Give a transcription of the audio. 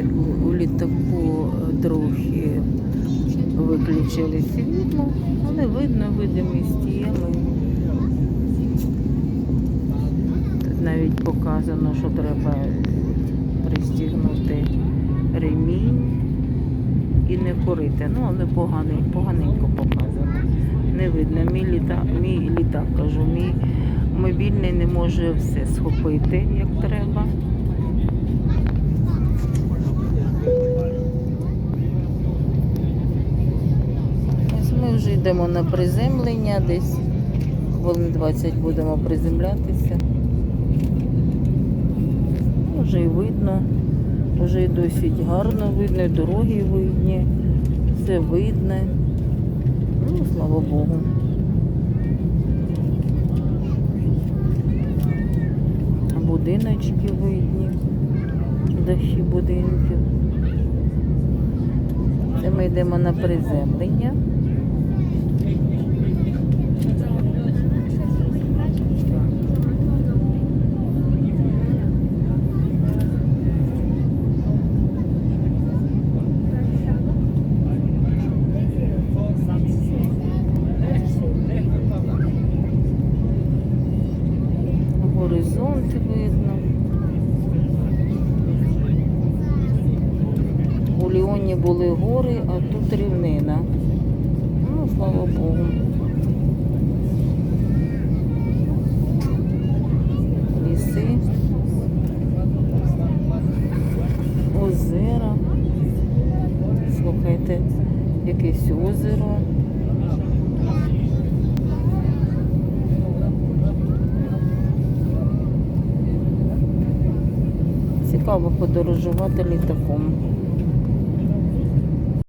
Бачите, у, літаку е, трохи виключили світло, але видно видимість є. Тут навіть показано, що треба пристігнути ремінь і не курити. Ну, але поганий, поганенько показано. Не видно. Мій літак, мій літак, кажу, мій мобільний не може все схопити, як треба. Ось ми вже йдемо на приземлення, десь хвилин 20 будемо приземлятися. Вже і видно, вже і досить гарно видно, і дороги видні, все видне. Ну, слава Богу. Будиночки видні, дахи будинків. Це ми йдемо на приземлення. Горизонт видно. У Ліоні були гори, а тут рівнина. Ну, слава Богу. Ліси. Озера. Слухайте, якесь озеро. Цікаво подорожувати літаком.